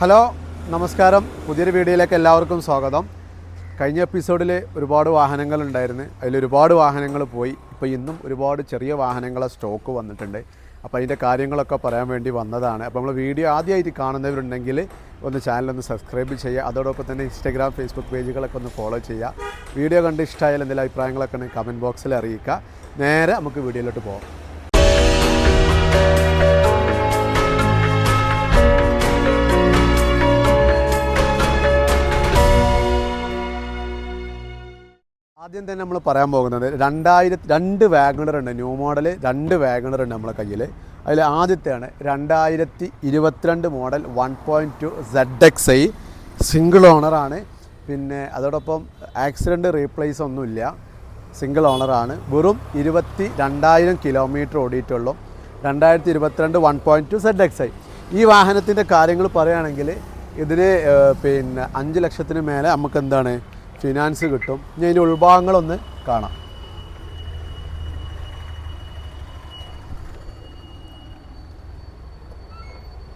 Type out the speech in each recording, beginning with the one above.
Hello നമസ്കാരം. പുതിയൊരു വീഡിയോയിലേക്ക് എല്ലാവർക്കും സ്വാഗതം. കഴിഞ്ഞ എപ്പിസോഡിൽ ഒരുപാട് വാഹനങ്ങൾ ഉണ്ടായിരുന്നു. അതിൽ ഒരുപാട് വാഹനങ്ങൾ പോയി. ഇപ്പോൾ ഇന്നും ഒരുപാട് ചെറിയ വാഹനങ്ങളെ സ്റ്റോക്ക് വന്നിട്ടുണ്ട്. അപ്പോൾ അതിന്റെ കാര്യങ്ങളൊക്കെ പറയാൻ വേണ്ടി വന്നതാണ്. അപ്പോൾ നമ്മൾ വീഡിയോ ആദ്യമായിട്ട് കാണുന്നവരുണ്ടെങ്കിൽ ഒന്ന് ചാനലൊന്ന് സബ്സ്ക്രൈബ് ചെയ്യുക. അതോടൊപ്പം തന്നെ ഇൻസ്റ്റാഗ്രാം ഫേസ്ബുക്ക് പേജുകളൊക്കെ ഒന്ന് ഫോളോ ചെയ്യുക. വീഡിയോ കണ്ട് ഇഷ്ടമായാലും എന്തെങ്കിലും അഭിപ്രായങ്ങളൊക്കെ ഉണ്ടെങ്കിൽ കമന്റ് ബോക്സിൽ അറിയിക്കുക. നേരെ നമുക്ക് വീഡിയോയിലോട്ട് പോകാം ആദ്യം തന്നെ നമ്മൾ പറയാൻ പോകുന്നത് രണ്ടായിരത്തി രണ്ട് വാഗണർ ഉണ്ട്. ന്യൂ മോഡൽ രണ്ട് വാഗണർ ഉണ്ട് നമ്മളെ കയ്യിൽ അതിൽ ആദ്യത്തെയാണ് രണ്ടായിരത്തി ഇരുപത്തിരണ്ട് model one point two Z X I single ഓണറാണ് പിന്നെ അതോടൊപ്പം ആക്സിഡന്റ് റീപ്ലേസ് ഒന്നുമില്ല സിംഗിൾ ഓണറാണ് വെറും ഇരുപത്തി രണ്ടായിരം കിലോമീറ്റർ ഓടിയിട്ടുള്ളൂ. രണ്ടായിരത്തി ഇരുപത്തിരണ്ട് one point two Z X I ഈ വാഹനത്തിന്റെ കാര്യങ്ങൾ പറയുകയാണെങ്കിൽ ഇതിന് പിന്നെ അഞ്ച് ലക്ഷത്തിന് മേലെ നമുക്ക് എന്താണ് ഫിനാൻസ് കിട്ടും. ഇനി അതിന്റെ ഉൾഭാഗങ്ങളൊന്ന് കാണാം.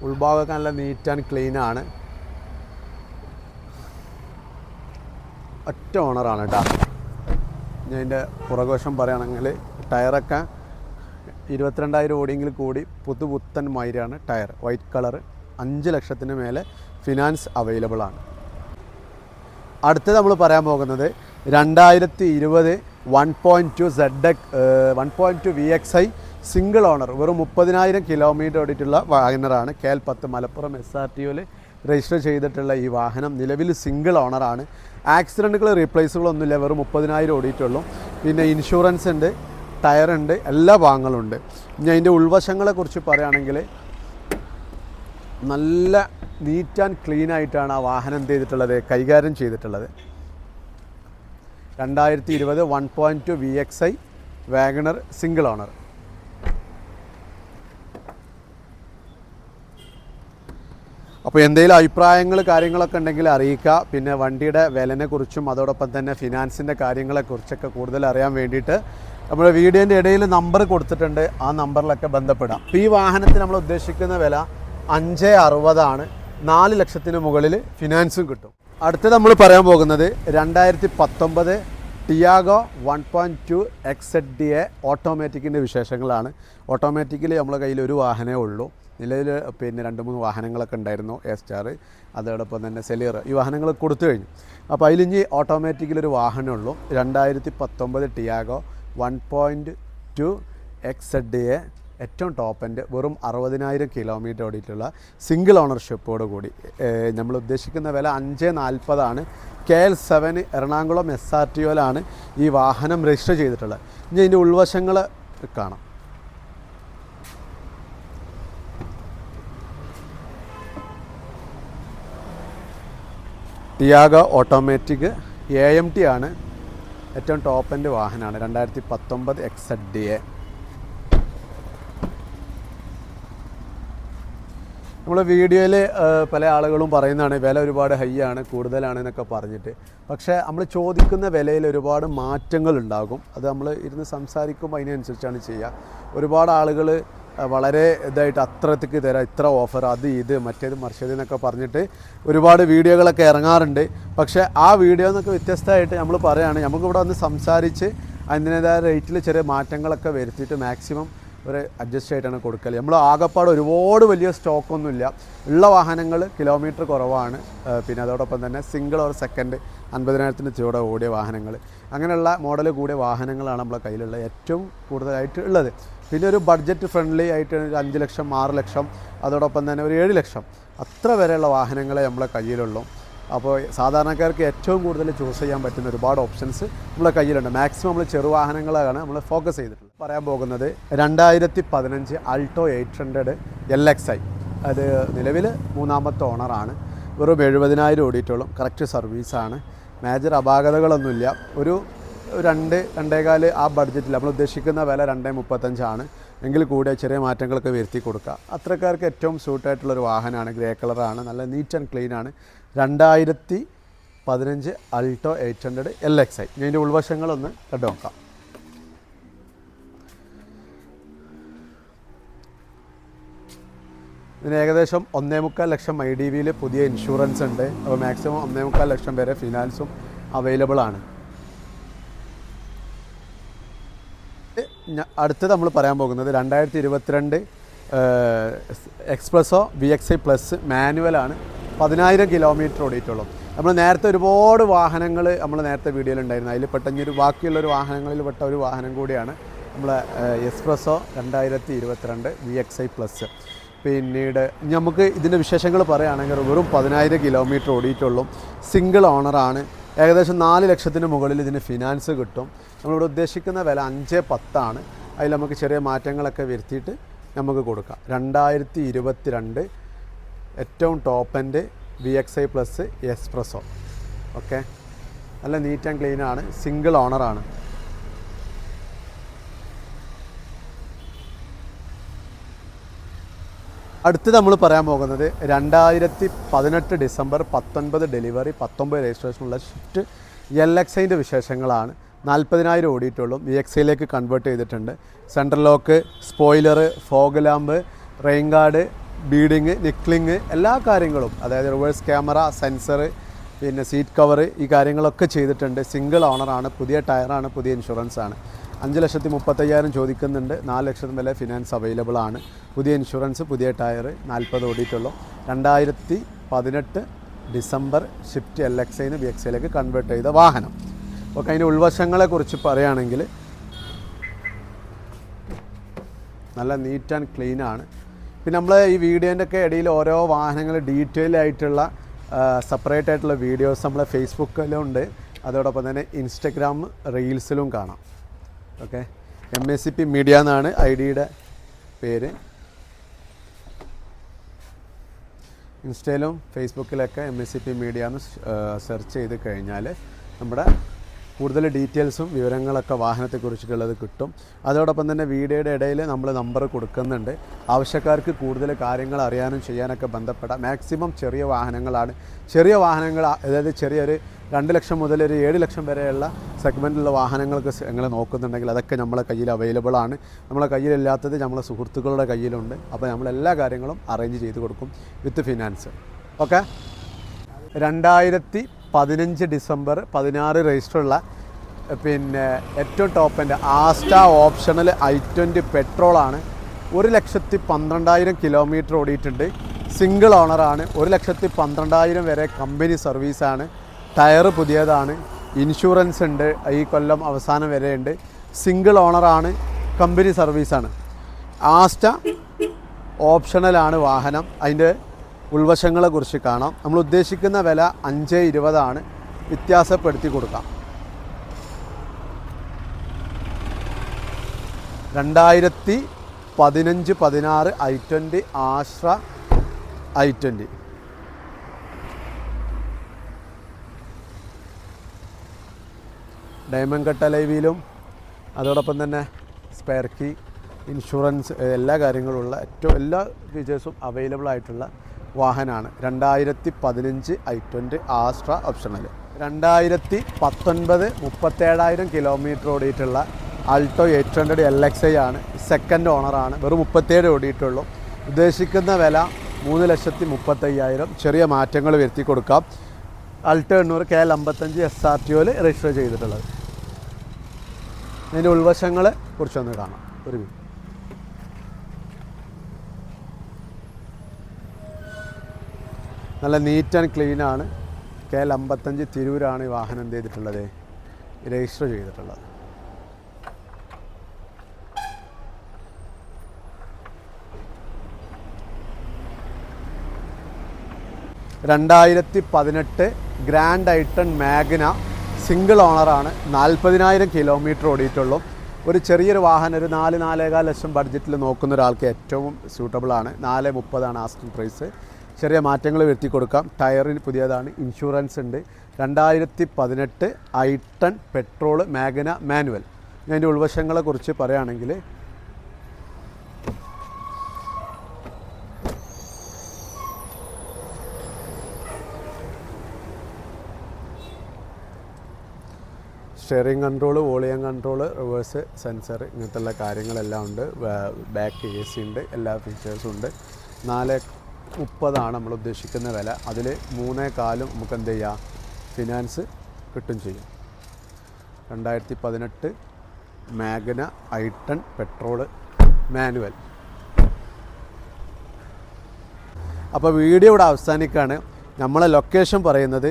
ഉൾഭാഗമൊക്കെ നല്ല നീറ്റ് ആൻഡ് ക്ലീൻ ആണ്. ഒറ്റ ഓണറാണ് കേട്ടോ ഞാൻ അതിന്റെ പുറകോശം പറയുകയാണെങ്കിൽ ടയറൊക്കെ ഇരുപത്തിരണ്ടായിരം ഓടിയെങ്കിൽ കൂടി പുതുപുത്തൻ മൈരാണ് ടയർ. വൈറ്റ് കളർ അഞ്ച് ലക്ഷത്തിന് മേലെ ഫിനാൻസ് അവൈലബിൾ ആണ്. അടുത്തത് നമ്മൾ പറയാൻ പോകുന്നത് രണ്ടായിരത്തി ഇരുപത് one point two Z X one point two V X I single owner വെറും മുപ്പതിനായിരം കിലോമീറ്റർ ഓടിയിട്ടുള്ള വാഹനറാണ് കെ എൽ പത്ത് മലപ്പുറം എസ് ആർ ടി ഒയിൽ രജിസ്റ്റർ ചെയ്തിട്ടുള്ള ഈ വാഹനം നിലവിൽ സിംഗിൾ ഓണറാണ് ആക്സിഡന്റുകൾ റീപ്ലേസുകളൊന്നുമില്ല വെറും മുപ്പതിനായിരം ഓടിയിട്ടുള്ളൂ. പിന്നെ ഇൻഷുറൻസ് ഉണ്ട് ടയറുണ്ട് ഉണ്ട് എല്ലാ ഭാഗങ്ങളുണ്ട് ഇനി അതിന്റെ ഉൾവശങ്ങളെക്കുറിച്ച് പറയുകയാണെങ്കിൽ നല്ല നീറ്റ് ആൻഡ് ക്ലീൻ ആയിട്ടാണ് ആ വാഹനം എന്ത് ചെയ്തിട്ടുള്ളത്? കൈകാര്യം ചെയ്തിട്ടുള്ളത്. രണ്ടായിരത്തി ഇരുപത് one point two V X I WagonR single owner. അപ്പോൾ എന്തെങ്കിലും അഭിപ്രായങ്ങൾ കാര്യങ്ങളൊക്കെ ഉണ്ടെങ്കിൽ അറിയിക്കുക. പിന്നെ വണ്ടിയുടെ വിലനെക്കുറിച്ചും അതോടൊപ്പം തന്നെ ഫിനാൻസിന്റെ കാര്യങ്ങളെക്കുറിച്ചൊക്കെ കൂടുതൽ അറിയാൻ വേണ്ടിയിട്ട് നമ്മുടെ വീഡിയോന്റെ ഇടയിൽ നമ്പർ കൊടുത്തിട്ടുണ്ട്. ആ നമ്പറിലൊക്കെ ബന്ധപ്പെടാം. ഈ വാഹനത്തിന് നമ്മൾ ഉദ്ദേശിക്കുന്ന വില അഞ്ച് അറുപതാണ്. നാല് ലക്ഷത്തിന് മുകളിൽ ഫിനാൻസും കിട്ടും. അടുത്തത് നമ്മൾ പറയാൻ പോകുന്നത് രണ്ടായിരത്തി പത്തൊമ്പത് Tiago one point two X Z D A ഓട്ടോമാറ്റിക്കിന്റെ വിശേഷങ്ങളാണ്. ഓട്ടോമാറ്റിക്കലി നമ്മളെ കയ്യിൽ ഒരു വാഹനമേ ഉള്ളൂ. നിലവിൽ പിന്നെ രണ്ട് മൂന്ന് വാഹനങ്ങളൊക്കെ ഉണ്ടായിരുന്നു എ സ്റ്റാർ അതോടൊപ്പം തന്നെ സെലിയർ ഈ വാഹനങ്ങൾ കൊടുത്തു കഴിഞ്ഞു. അപ്പോൾ അതിലിഞ്ഞ് ഓട്ടോമാറ്റിക്കലി ഒരു വാഹനമുള്ളൂ രണ്ടായിരത്തി പത്തൊമ്പത് Tiago one point two X Z A ഏറ്റവും ടോപ്പ് എന്റെ വെറും അറുപതിനായിരം കിലോമീറ്റർ ഓടിയിട്ടുള്ള സിംഗിൾ ഓണർഷിപ്പോട് കൂടി നമ്മൾ ഉദ്ദേശിക്കുന്ന വില അഞ്ച് നാൽപ്പതാണ്. K L seven Ernakulam S R T ഒയിലാണ് ഈ വാഹനം രജിസ്റ്റർ ചെയ്തിട്ടുള്ളത്. ഇനി അതിന്റെ ഉൾവശങ്ങൾ കാണാം. Tiago automatic A M T ആണ് ഏറ്റവും ടോപ്പ് എന്റെ വാഹനമാണ്. രണ്ടായിരത്തി പത്തൊമ്പത് എക്സ് ഡി എ നമ്മൾ വീഡിയോയിൽ പല ആളുകളും പറയുന്നതാണ് വില ഒരുപാട് ഹൈ ആണ് കൂടുതലാണ് എന്നൊക്കെ പറഞ്ഞിട്ട്. പക്ഷേ നമ്മൾ ചോദിക്കുന്ന വിലയിൽ ഒരുപാട് മാറ്റങ്ങൾ ഉണ്ടാകും. അത് നമ്മൾ ഇരുന്ന് സംസാരിക്കുമ്പോൾ അതിനനുസരിച്ചാണ് ചെയ്യുക. ഒരുപാട് ആളുകൾ വളരെ ഇതായിട്ട് അത്രത്തേക്ക് തരാം ഇത്ര ഓഫർ അത് ഇത് മറ്റേത് മറിച്ചത് എന്നൊക്കെ പറഞ്ഞിട്ട് ഒരുപാട് വീഡിയോകളൊക്കെ ഇറങ്ങാറുണ്ട്. പക്ഷേ ആ വീഡിയോ എന്നൊക്കെ വ്യത്യസ്തമായിട്ട് നമ്മൾ പറയുകയാണ് നമുക്കിവിടെ വന്ന് സംസാരിച്ച് അതിന്റെതായ റേറ്റിൽ ചെറിയ മാറ്റങ്ങളൊക്കെ വരുത്തിയിട്ട് മാക്സിമം ഒരു അഡ്ജസ്റ്റ് ആയിട്ടാണ് കൊടുക്കൽ നമ്മൾ ആകപ്പാട് ഒരുപാട് വലിയ സ്റ്റോക്കൊന്നുമില്ല ഉള്ള വാഹനങ്ങൾ കിലോമീറ്റർ കുറവാണ്. പിന്നെ അതോടൊപ്പം തന്നെ സിംഗിൾ ഓർ സെക്കൻഡ് അൻപതിനായിരത്തിന് ചുവടെ ഓടിയ വാഹനങ്ങൾ. അങ്ങനെയുള്ള മോഡൽ കൂടിയ വാഹനങ്ങളാണ് നമ്മളെ കയ്യിലുള്ള ഏറ്റവും കൂടുതലായിട്ട് ഉള്ളത്. പിന്നെ ഒരു ബഡ്ജറ്റ് ഫ്രണ്ട്ലി ആയിട്ട് ഒരു അഞ്ച് ലക്ഷം ആറ് ലക്ഷം അതോടൊപ്പം തന്നെ ഒരു ഏഴ് ലക്ഷം. അത്ര വരെയുള്ള വാഹനങ്ങളെ നമ്മളെ കയ്യിലുള്ളൂ. അപ്പോൾ സാധാരണക്കാർക്ക് ഏറ്റവും കൂടുതൽ ചൂസ് ചെയ്യാൻ പറ്റുന്ന ഒരുപാട് ഓപ്ഷൻസ് നമ്മളെ കയ്യിലുണ്ട്. മാക്സിമം നമ്മൾ ചെറുവാഹനങ്ങളാണ് നമ്മൾ ഫോക്കസ് ചെയ്തിട്ടുള്ളത്. പറയാൻ പോകുന്നത് രണ്ടായിരത്തി പതിനഞ്ച് Alto eight hundred L X I അത് നിലവിൽ മൂന്നാമത്തെ ഓണറാണ് വെറും എഴുപതിനായിരം ഓടിയിട്ടുള്ളൂ. കറക്റ്റ് സർവീസാണ് മേജർ അപാകതകളൊന്നുമില്ല. ഒരു രണ്ട് രണ്ടേകാൽ ആ ബഡ്ജറ്റിൽ നമ്മൾ ഉദ്ദേശിക്കുന്ന വില രണ്ടേ മുപ്പത്തഞ്ചാണ്. എങ്കിൽ കൂടെ ചെറിയ മാറ്റങ്ങളൊക്കെ വരുത്തി കൊടുക്കുക അത്രക്കാർക്ക് ഏറ്റവും സൂട്ടായിട്ടുള്ളൊരു വാഹനമാണ്. ഗ്രേ കളറാണ് നല്ല നീറ്റ് ആൻഡ് ക്ലീൻ ആണ്. രണ്ടായിരത്തി പതിനഞ്ച് Alto eight hundred L X I ഇതിന്റെ ഉൾവശങ്ങളൊന്ന് കണ്ടു നോക്കാം. ഇതിന് ഏകദേശം ഒന്നേ മുക്കാൽ ലക്ഷം ഐ ഡി വിയിൽ പുതിയ ഇൻഷുറൻസ് ഉണ്ട്. അപ്പോൾ മാക്സിമം ഒന്നേ മുക്കാൽ ലക്ഷം വരെ ഫിനാൻസും അവൈലബിൾ ആണ്. ഞ- അടുത്ത് നമ്മൾ പറയാൻ പോകുന്നത് രണ്ടായിരത്തി ഇരുപത്തിരണ്ട് Espresso V X I plus മാനുവലാണ് പതിനായിരം കിലോമീറ്റർ ഓടിയിട്ടുള്ളൂ നമ്മൾ നേരത്തെ ഒരുപാട് വാഹനങ്ങൾ നമ്മൾ നേരത്തെ വീഡിയോയിൽ ഉണ്ടായിരുന്നു. അതിൽ പെട്ടെന്ന് ഒരു ബാക്കിയുള്ളൊരു വാഹനങ്ങളിൽ പെട്ട ഒരു വാഹനം കൂടിയാണ് നമ്മളെ എക്സ്പ്രസോ രണ്ടായിരത്തി ഇരുപത്തിരണ്ട് വി എക്സ് ഐ പ്ലസ്. പിന്നീട് നമുക്ക് ഇതിന്റെ വിശേഷങ്ങൾ പറയുകയാണെങ്കിൽ വെറും പതിനായിരം കിലോമീറ്റർ ഓടിയിട്ടുള്ളൂ. സിംഗിൾ ഓണറാണ് ഏകദേശം നാല് ലക്ഷത്തിന് മുകളിൽ ഇതിന് ഫിനാൻസ് കിട്ടും. നമ്മളിവിടെ ഉദ്ദേശിക്കുന്ന വില അഞ്ച് പത്താണ്. അതിൽ നമുക്ക് ചെറിയ മാറ്റങ്ങളൊക്കെ വരുത്തിയിട്ട് നമുക്ക് കൊടുക്കാം. രണ്ടായിരത്തി ഇരുപത്തി രണ്ട് ഏറ്റവും top end V X I plus Espresso okay നല്ല നീറ്റ് ആൻഡ് ക്ലീനാണ് സിംഗിൾ ഓണറാണ് അടുത്ത് നമ്മൾ പറയാൻ പോകുന്നത് രണ്ടായിരത്തി പതിനെട്ട് ഡിസംബർ പത്തൊൻപത് ഡെലിവറി പത്തൊമ്പത് രജിസ്ട്രേഷനുള്ള ഷിഫ്റ്റ് എൽ എക്സൈന്റെ വിശേഷങ്ങളാണ്. നാൽപ്പതിനായിരം ഓടിയിട്ടുള്ളൂ. വി എക്സൈയിലേക്ക് കൺവേർട്ട് ചെയ്തിട്ടുണ്ട്. Central lock spoiler fog lamp rain guard beading നിക്ലിങ് എല്ലാ കാര്യങ്ങളും അതായത് റിവേഴ്സ് ക്യാമറ സെൻസർ പിന്നെ സീറ്റ് കവർ ഈ കാര്യങ്ങളൊക്കെ ചെയ്തിട്ടുണ്ട്. സിംഗിൾ ഓണറാണ് പുതിയ ടയറാണ് പുതിയ ഇൻഷുറൻസാണ് അഞ്ച് ലക്ഷത്തി മുപ്പത്തയ്യായിരം ചോദിക്കുന്നുണ്ട്. നാല് ലക്ഷം വരെ ഫിനാൻസ് അവൈലബിൾ ആണ്. പുതിയ ഇൻഷുറൻസ് പുതിയ ടയർ നാൽപ്പത് ഓടിയിട്ടുള്ളൂ. രണ്ടായിരത്തി പതിനെട്ട് ഡിസംബർ ഷിഫ്റ്റ് എൽ എക്സ് ഐന്ന് ബി എക്സ് ഐയിലേക്ക് കൺവേർട്ട് ചെയ്ത വാഹനം. അപ്പോൾ അതിന്റെ ഉൾവശങ്ങളെക്കുറിച്ച് പറയുകയാണെങ്കിൽ നല്ല നീറ്റ് ആൻഡ് ക്ലീൻ ആണ്. പിന്നെ നമ്മൾ ഈ വീഡിയോന്റെ ഒക്കെ ഇടയിൽ ഓരോ വാഹനങ്ങൾ ഡീറ്റെയിൽ ആയിട്ടുള്ള സെപ്പറേറ്റ് ആയിട്ടുള്ള വീഡിയോസ് നമ്മളെ ഫേസ്ബുക്കിലും ഉണ്ട്. അതോടൊപ്പം തന്നെ ഇൻസ്റ്റഗ്രാം റീൽസിലും കാണാം. Okay. M S C P media എന്നാണ് ഐ ഡിയുടെ പേര്. ഇൻസ്റ്റയിലും ഫേസ്ബുക്കിലൊക്കെ M S C P media എന്ന് സെർച്ച് ചെയ്ത് കഴിഞ്ഞാൽ നമ്മുടെ കൂടുതൽ ഡീറ്റെയിൽസും വിവരങ്ങളൊക്കെ വാഹനത്തെക്കുറിച്ചിട്ടുള്ളത് കിട്ടും. അതോടൊപ്പം തന്നെ വീഡിയോയുടെ ഇടയിൽ നമ്മൾ നമ്പർ കൊടുക്കുന്നുണ്ട്. ആവശ്യക്കാർക്ക് കൂടുതൽ കാര്യങ്ങൾ അറിയാനും ചെയ്യാനൊക്കെ ബന്ധപ്പെടാം. മാക്സിമം ചെറിയ വാഹനങ്ങളാണ്. ചെറിയ വാഹനങ്ങൾ അതായത് ചെറിയൊരു രണ്ട് ലക്ഷം മുതൽ ഒരു ഏഴ് ലക്ഷം വരെയുള്ള സെഗ്മെന്റിലുള്ള വാഹനങ്ങൾക്ക് നിങ്ങൾ നോക്കുന്നുണ്ടെങ്കിൽ അതൊക്കെ നമ്മളെ കയ്യിൽ അവൈലബിൾ ആണ്. നമ്മളെ കയ്യിലില്ലാത്തത് നമ്മളെ സുഹൃത്തുക്കളുടെ കയ്യിലുണ്ട്. അപ്പോൾ നമ്മൾ എല്ലാ കാര്യങ്ങളും അറേഞ്ച് ചെയ്ത് കൊടുക്കും വിത്ത് ഫിനാൻസ് ഓക്കെ രണ്ടായിരത്തി പതിനഞ്ച് ഡിസംബർ പതിനാറ് രജിസ്റ്ററുള്ള പിന്നെ ഏറ്റവും ടോപ്പ് എന്റെ ആസ്റ്റ ഓപ്ഷണൽ ഐ ട്വന്റി പെട്രോളാണ്. ഒരു ലക്ഷത്തി പന്ത്രണ്ടായിരം കിലോമീറ്റർ ഓടിയിട്ടുണ്ട്. സിംഗിൾ ഓണറാണ്. ഒരു ലക്ഷത്തി പന്ത്രണ്ടായിരം വരെ കമ്പനി സർവീസാണ്. ടയർ പുതിയതാണ്. ഇൻഷുറൻസ് ഉണ്ട്. ഈ കൊല്ലം അവസാനം വരെ ഉണ്ട്. സിംഗിൾ ഓണറാണ്. കമ്പനി സർവീസാണ്. ആസ്റ്റ ഓപ്ഷണലാണ് വാഹനം. അതിന്റെ ഉൾവശങ്ങളെ കുറിച്ച് കാണാം. നമ്മൾ ഉദ്ദേശിക്കുന്ന വില അഞ്ച് ഇരുപതാണ്. വ്യത്യാസപ്പെടുത്തി കൊടുക്കാം. രണ്ടായിരത്തി പതിനഞ്ച് പതിനാറ് i twenty Asta i twenty diamond cut അലൈവിയിലും അതോടൊപ്പം തന്നെ സ്പെയർ കീ ഇൻഷുറൻസ് എല്ലാ കാര്യങ്ങളുമുള്ള ഏറ്റവും എല്ലാ ഫീച്ചേഴ്സും അവൈലബിൾ ആയിട്ടുള്ള വാഹനമാണ് രണ്ടായിരത്തി പതിനഞ്ച് ഐ ട്വന്റി ആസ്ട്ര ഓപ്ഷണൽ രണ്ടായിരത്തി പത്തൊൻപത് മുപ്പത്തേഴായിരം kilometre ഓടിയിട്ടുള്ള Alto eight hundred L X I ആണ്. സെക്കൻഡ് ഓണറാണ് വെറും മുപ്പത്തേഴ് ഓടിയിട്ടുള്ളൂ. ഉദ്ദേശിക്കുന്ന വില മൂന്ന് ലക്ഷത്തി മുപ്പത്തയ്യായിരം. ചെറിയ മാറ്റങ്ങൾ വരുത്തി കൊടുക്കാം. അൾട്ടോ എണ്ണൂറ് കെ എൽ അമ്പത്തഞ്ച് എസ് ആർ ടി ഒയിൽ രജിസ്റ്റർ ചെയ്തിട്ടുള്ളത്. ഇതിന്റെ ഉൾവശങ്ങളെ കുറിച്ചൊന്ന് കാണാം. ഒരു മിനിറ്റ് നല്ല നീറ്റ് ആൻഡ് ക്ലീൻ ആണ്. കെ എൽ അമ്പത്തഞ്ച് തിരൂരാണ് ഈ വാഹനം എന്ത് ചെയ്തിട്ടുള്ളത്? രജിസ്റ്റർ ചെയ്തിട്ടുള്ളത്. രണ്ടായിരത്തി പതിനെട്ട് ഗ്രാൻഡ് ഐട്ടൺ മാഗ്ന സിംഗിൾ ഓണറാണ് നാൽപ്പതിനായിരം കിലോമീറ്റർ ഓടിയിട്ടുള്ളൂ. ഒരു ചെറിയൊരു വാഹനം ഒരു നാല് നാലേകാൽ ലക്ഷം ബഡ്ജറ്റിൽ നോക്കുന്ന ഒരാൾക്ക് ഏറ്റവും സ്യൂട്ടബിളാണ് നാല് മുപ്പതാണ് ആസ്റ്റിംഗ് പ്രൈസ് ചെറിയ മാറ്റങ്ങൾ വരുത്തി കൊടുക്കാം. ടയറിന് പുതിയതാണ്. ഇൻഷുറൻസ് ഉണ്ട്. രണ്ടായിരത്തി പതിനെട്ട് ഐട്ടൺ പെട്രോൾ മാഗന മാനുവൽ. അതിന്റെ ഉൾവശങ്ങളെ കുറിച്ച് പറയുകയാണെങ്കിൽ steering control volume control reverse sensor ഇങ്ങനത്തെ കാര്യങ്ങളെല്ലാം ഉണ്ട്. ബാക്ക് എ സി ഉണ്ട്. എല്ലാ ഫീച്ചേഴ്സും ഉണ്ട്. നാല് മുപ്പതാണ് നമ്മൾ ഉദ്ദേശിക്കുന്ന വില. അതിൽ മൂന്നേ കാലും നമുക്ക് എന്ത് ചെയ്യാം? ഫിനാൻസ് കിട്ടും ചെയ്യും. രണ്ടായിരത്തി പതിനെട്ട് Magna i ten petrol manual. അപ്പോൾ വീഡിയോ ഇവിടെ അവസാനിക്കുകയാണ്. നമ്മളെ ലൊക്കേഷൻ പറയുന്നത്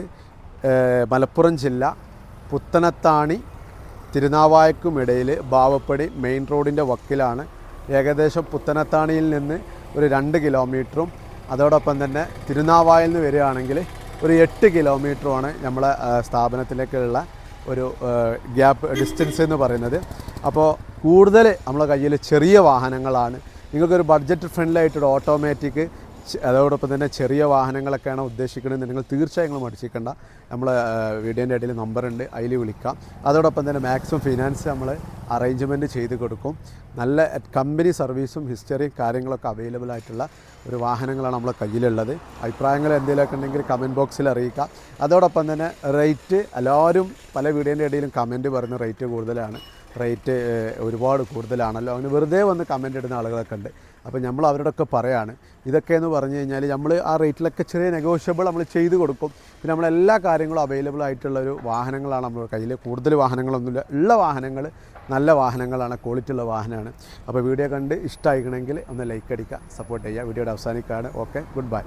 മലപ്പുറം ജില്ല പുത്തനത്താണി തിരുനാവായക്കും ഇടയിൽ ബാവപ്പടി മെയിൻ റോഡിന്റെ വക്കിലാണ്. ഏകദേശം പുത്തനത്താണിയിൽ നിന്ന് ഒരു രണ്ട് കിലോമീറ്ററും അതോടൊപ്പം തന്നെ തിരുനാവായിൽ നിന്ന് വരികയാണെങ്കിൽ ഒരു എട്ട് കിലോമീറ്ററുമാണ് നമ്മളെ സ്ഥാപനത്തിലേക്കുള്ള ഒരു ഗ്യാപ്പ് ഡിസ്റ്റൻസ് എന്ന് പറയുന്നത്. അപ്പോൾ കൂടുതൽ നമ്മളെ കയ്യിൽ ചെറിയ വാഹനങ്ങളാണ്. നിങ്ങൾക്കൊരു ബഡ്ജറ്റ് ഫ്രണ്ട്ലി ആയിട്ടൊരു ഓട്ടോമാറ്റിക് അതോടൊപ്പം തന്നെ ചെറിയ വാഹനങ്ങളൊക്കെയാണ് ഉദ്ദേശിക്കുന്നത്. നിങ്ങൾ തീർച്ചയായും നിങ്ങൾ മടിച്ചിരിക്കേണ്ട. നമ്മൾ വീഡിയോന്റെ ഇടയിൽ നമ്പറുണ്ട് അതിൽ വിളിക്കാം. അതോടൊപ്പം തന്നെ മാക്സിമം ഫിനാൻസ് നമ്മൾ അറേഞ്ച്മെന്റ് ചെയ്ത് കൊടുക്കും. നല്ല കമ്പനി സർവീസും ഹിസ്റ്ററിയും കാര്യങ്ങളൊക്കെ അവൈലബിൾ ആയിട്ടുള്ള ഒരു വാഹനങ്ങളാണ് നമ്മളെ കയ്യിലുള്ളത്. അഭിപ്രായങ്ങൾ എന്തെങ്കിലുമൊക്കെ ഉണ്ടെങ്കിൽ കമന്റ് ബോക്സിൽ അറിയിക്കാം. അതോടൊപ്പം തന്നെ റേറ്റ് എല്ലാവരും പല വീഡിയോന്റെ ഇടയിലും കമന്റ് പറയുന്ന റേറ്റ് കൂടുതലാണ്. റേറ്റ് ഒരുപാട് കൂടുതലാണല്ലോ. അങ്ങനെ വെറുതെ വന്ന് കമന്റ് ഇടുന്ന ആളുകളൊക്കെ ഉണ്ട്. അപ്പോൾ നമ്മൾ അവരോടൊക്കെ പറയാണ്. ഇതൊക്കെ എന്ന് പറഞ്ഞു കഴിഞ്ഞാൽ നമ്മൾ ആ റേറ്റിലൊക്കെ ചെറിയ നെഗോഷ്യബിൾ നമ്മൾ ചെയ്ത് കൊടുക്കും. പിന്നെ നമ്മൾ എല്ലാ കാര്യങ്ങളും അവൈലബിൾ ആയിട്ടുള്ള ഒരു വാഹനങ്ങളാണ് നമ്മുടെ കയ്യിൽ കൂടുതൽ വാഹനങ്ങളൊന്നുമില്ല. ഉള്ള വാഹനങ്ങൾ നല്ല വാഹനങ്ങളാണ്. ക്വാളിറ്റി ഉള്ള വാഹനമാണ്. അപ്പോൾ വീഡിയോ കണ്ട് ഇഷ്ടമായിക്കണമെങ്കിൽ ഒന്ന് ലൈക്ക് അടിക്കുക സപ്പോർട്ട് ചെയ്യുക. വീഡിയോയുടെ അവസാനിക്കുകയാണ് ഓക്കെ ഗുഡ് ബൈ